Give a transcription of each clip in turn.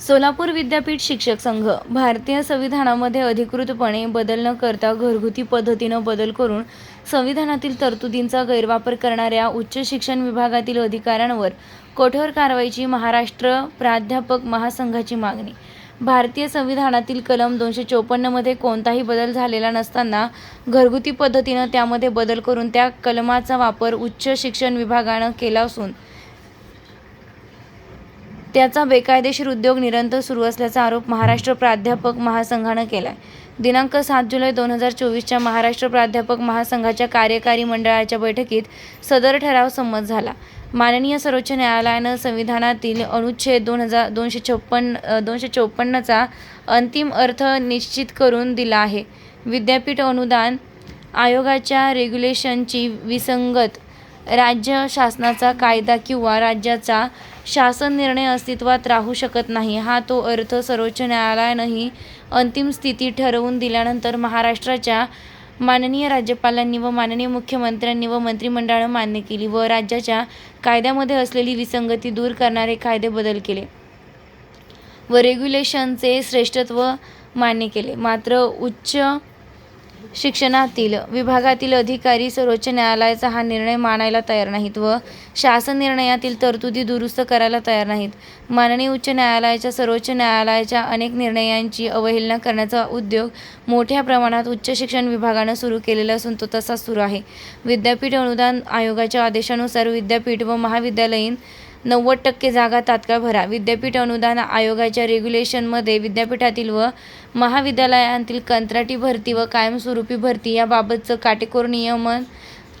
सोलापूर विद्यापीठ शिक्षक संघ भारतीय संविधानामध्ये अधिकृतपणे बदल न करता घरगुती पद्धतीनं बदल करून संविधानातील तरतुदींचा गैरवापर करणाऱ्या उच्च शिक्षण विभागातील अधिकाऱ्यांवर कठोर कारवाईची महाराष्ट्र प्राध्यापक महासंघाची मागणी. भारतीय संविधानातील कलम दोनशे चोपन्नमध्ये कोणताही बदल झालेला नसताना घरगुती पद्धतीनं त्यामध्ये बदल करून त्या कलमाचा वापर उच्च शिक्षण विभागानं केला असून त्याचा बेकायदेशीर उद्योग निरंतर सुरू असल्याचा आरोप महाराष्ट्र प्राध्यापक महासंघानं केला आहे दिनांक सात जुलै दोन हजार चोवीसच्या महाराष्ट्र प्राध्यापक महासंघाच्या कार्यकारी मंडळाच्या बैठकीत सदर ठराव संमत झाला. माननीय सर्वोच्च न्यायालयानं संविधानातील अनुच्छेद दोन हजार दोनशे छप्पन्न दोनशे चोपन्नचा अंतिम अर्थ निश्चित करून दिला आहे. विद्यापीठ अनुदान आयोगाच्या रेग्युलेशनची विसंगत राज्य शासनाचा कायदा किंवा राज्याचा शासन निर्णय अस्तित्वात राहू शकत नाही. हा तो अर्थ सर्वोच्च न्यायालयानंही अंतिम स्थिती ठरवून दिल्यानंतर महाराष्ट्राच्या माननीय राज्यपालांनी व माननीय मुख्यमंत्र्यांनी व मंत्रिमंडळानं मान्य केली व राज्याच्या कायद्यामध्ये असलेली विसंगती दूर करणारे कायदे बदल केले व रेग्युलेशनचे श्रेष्ठत्व मान्य केले. मात्र उच्च शिक्षणातील विभागातील अधिकारी सर्वोच्च न्यायालयाचा हा निर्णय मानायला तयार नाहीत व शासन निर्णयातील तरतुदी दुरुस्त करायला तयार नाहीत. माननीय उच्च न्यायालयाच्या सर्वोच्च न्यायालयाच्या अनेक निर्णयांची अवहेलना करण्याचा उद्योग मोठ्या प्रमाणात उच्च शिक्षण विभागानं सुरू केलेला असून तो तसाच सुरू आहे. विद्यापीठ अनुदान आयोगाच्या आदेशानुसार विद्यापीठ व महाविद्यालयीन नव्वद टक्के जागा तात्काळ भरा. विद्यापीठ अनुदान आयोगाच्या रेग्युलेशनमध्ये विद्यापीठातील व महाविद्यालयांतील कंत्राटी भरती व कायमस्वरूपी भरती याबाबतचं काटेकोर नियमन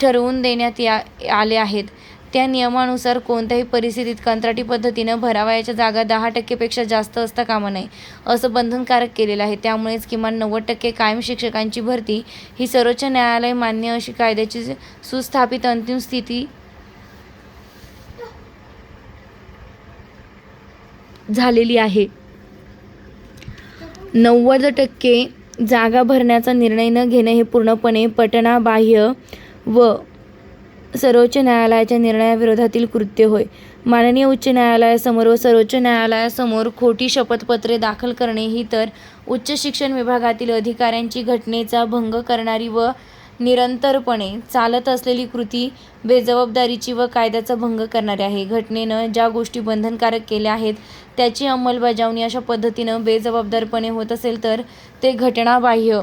ठरवून देण्यात या आले आहेत. त्या नियमानुसार कोणत्याही परिस्थितीत कंत्राटी पद्धतीनं भरावयाच्या जागा दहा टक्केपेक्षा जास्त असता कामा नये असं बंधनकारक केलेलं आहे. त्यामुळेच किमान नव्वद टक्के कायम शिक्षकांची भरती ही सर्वोच्च न्यायालय मान्य अशी कायद्याची सुस्थापित अंतिम स्थिती झालेली आहे. नव्वद टक्के जागा भरण्याचा निर्णय न घेणे हे पूर्णपणे पटनाबाह्य व सर्वोच्च न्यायालयाच्या निर्णयाविरोधातील कृत्य होय. माननीय उच्च न्यायालयासमोर व सर्वोच्च न्यायालयासमोर खोटी शपथपत्रे दाखल करणे ही तर उच्च शिक्षण विभागातील अधिकाऱ्यांची घटनेचा भंग करणारी व निरंतरपणे चालत असलेली कृती बेजबाबदारीची व कायद्याचा भंग करणारी आहे. घटनेनं ज्या गोष्टी बंधनकारक केल्या आहेत त्याची अंमलबजावणी अशा पद्धतीनं बेजबाबदारपणे होत असेल तर ते घटनाबाह्य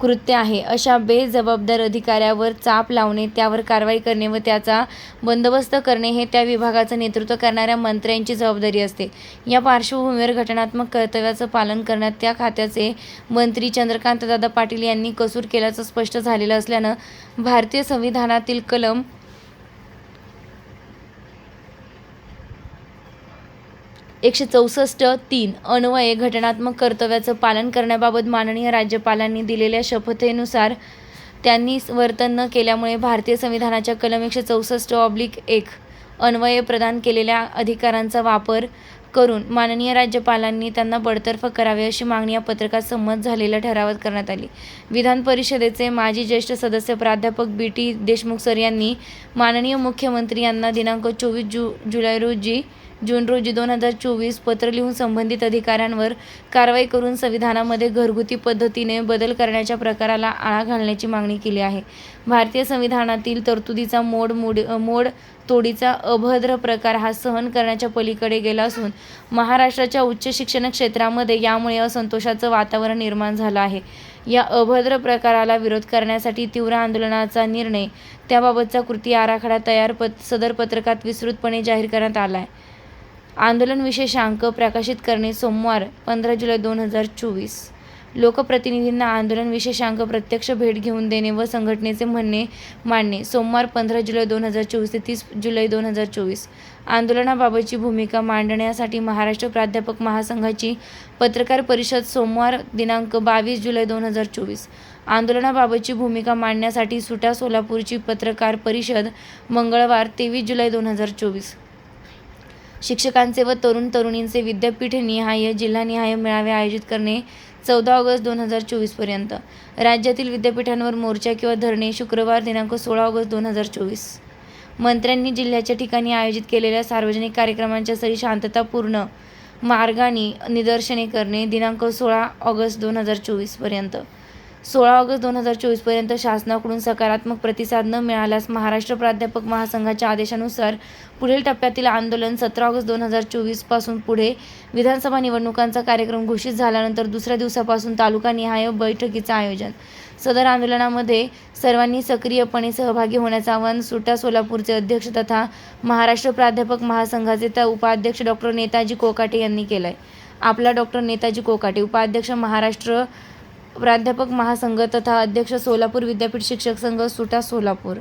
कृत्य आहे. अशा बेजबाबदार अधिकाऱ्यावर चाप लावणे त्यावर कारवाई करणे व त्याचा बंदोबस्त करणे हे त्या विभागाचं नेतृत्व करणाऱ्या मंत्र्यांची जबाबदारी असते. या पार्श्वभूमीवर घटनात्मक कर्तव्याचं पालन करण्यात त्या खात्याचे मंत्री चंद्रकांतदादा पाटील यांनी कसूर केल्याचं स्पष्ट झालेलं असल्यानं भारतीय संविधानातील कलम एकशे चौसष्ट तीन अन्वये घटनात्मक कर्तव्याचं पालन करण्याबाबत माननीय राज्यपालांनी दिलेल्या शपथेनुसार त्यांनी वर्तन न केल्यामुळे भारतीय संविधानाच्या कलम एकशे चौसष्ट ऑब्लिक एक अन्वये प्रदान केलेल्या अधिकारांचा वापर करून माननीय राज्यपालांनी त्यांना बडतर्फ करावे अशी मागणी या पत्रकात संमत झालेल्या ठरावात करण्यात आली. विधान परिषदेचे माजी ज्येष्ठ सदस्य प्राध्यापक बी टी देशमुख सर यांनी माननीय मुख्यमंत्री यांना दिनांक चोवीस जु जुलै रोजी जून रोजी दोन हजार चोवीस पत्र लिहून संबंधित अधिकाऱ्यांवर कारवाई करून संविधानामध्ये घरगुती पद्धतीने बदल करण्याच्या प्रकाराला आळा घालण्याची मागणी केली आहे. भारतीय संविधानातील तरतुदीचा मोड मोड मोड तोडीचा अभद्र प्रकार हा सहन करण्याच्या पलीकडे गेला असून महाराष्ट्राच्या उच्च शिक्षण क्षेत्रामध्ये यामुळे असंतोषाचं वातावरण निर्माण झालं आहे. या अभद्र प्रकाराला विरोध करण्यासाठी तीव्र आंदोलनाचा निर्णय त्याबाबतचा कृती आराखडा तयार पत सदर पत्रकात विस्तृतपणे जाहीर करण्यात आला आहे. आंदोलन विशेषांक प्रकाशित करणे सोमवार पंधरा जुलै दोन हजार चोवीस. लोकप्रतिनिधींना आंदोलन विशेषांक प्रत्यक्ष भेट घेऊन देणे व संघटनेचे म्हणणे मांडणे. सोमवार पंधरा जुलै दोन हजार चोवीस ते तीस जुलै दोन हजार चोवीस. आंदोलनाबाबतची भूमिका मांडण्यासाठी महाराष्ट्र प्राध्यापक महासंघाची पत्रकार परिषद सोमवार दिनांक बावीस जुलै दोन हजार चोवीस. आंदोलनाबाबतची भूमिका मांडण्यासाठी सुटा सोलापूरची पत्रकार परिषद मंगळवार तेवीस जुलै दोन हजार चोवीस. शिक्षकांचे व तरुण तरुणींचे विद्यापीठनिहाय जिल्हानिहाय मेळावे आयोजित करणे चौदा ऑगस्ट दोन हजार चोवीसपर्यंत राज्यातील विद्यापीठांवर मोर्चा किंवा धरणे शुक्रवार दिनांक सोळा ऑगस्ट दोन हजार चोवीस. मंत्र्यांनी जिल्ह्याच्या ठिकाणी आयोजित केलेल्या सार्वजनिक कार्यक्रमांच्या सरी शांततापूर्ण मार्गाने निदर्शने करणे दिनांक सोळा ऑगस्ट दोन हजार चोवीसपर्यंत सोळा ऑगस्ट दोन हजार चोवीसपर्यंत शासनाकडून सकारात्मक प्रतिसाद न मिळाल्यास महाराष्ट्र प्राध्यापक महासंघाच्या आदेशानुसार पुढील टप्प्यातील आंदोलन सतरा ऑगस्ट दोन हजार चोवीसपासून पुढे विधानसभा निवडणुकांचा कार्यक्रम घोषित झाल्यानंतर दुसऱ्या दिवसापासून तालुकानिहाय बैठकीचं आयोजन. सदर आंदोलनामध्ये सर्वांनी सक्रियपणे सहभागी होण्याचं आवाहन सुटा सोलापूरचे अध्यक्ष तथा महाराष्ट्र प्राध्यापक महासंघाचे तर उपाध्यक्ष डॉक्टर नेताजी कोकाटे यांनी केलं आहे आपला डॉक्टर नेताजी कोकाटे उपाध्यक्ष महाराष्ट्र प्राध्यापक महासंघ तथा अध्यक्ष सोलापूर विद्यापीठ शिक्षक संघ सुटा सोलापूर.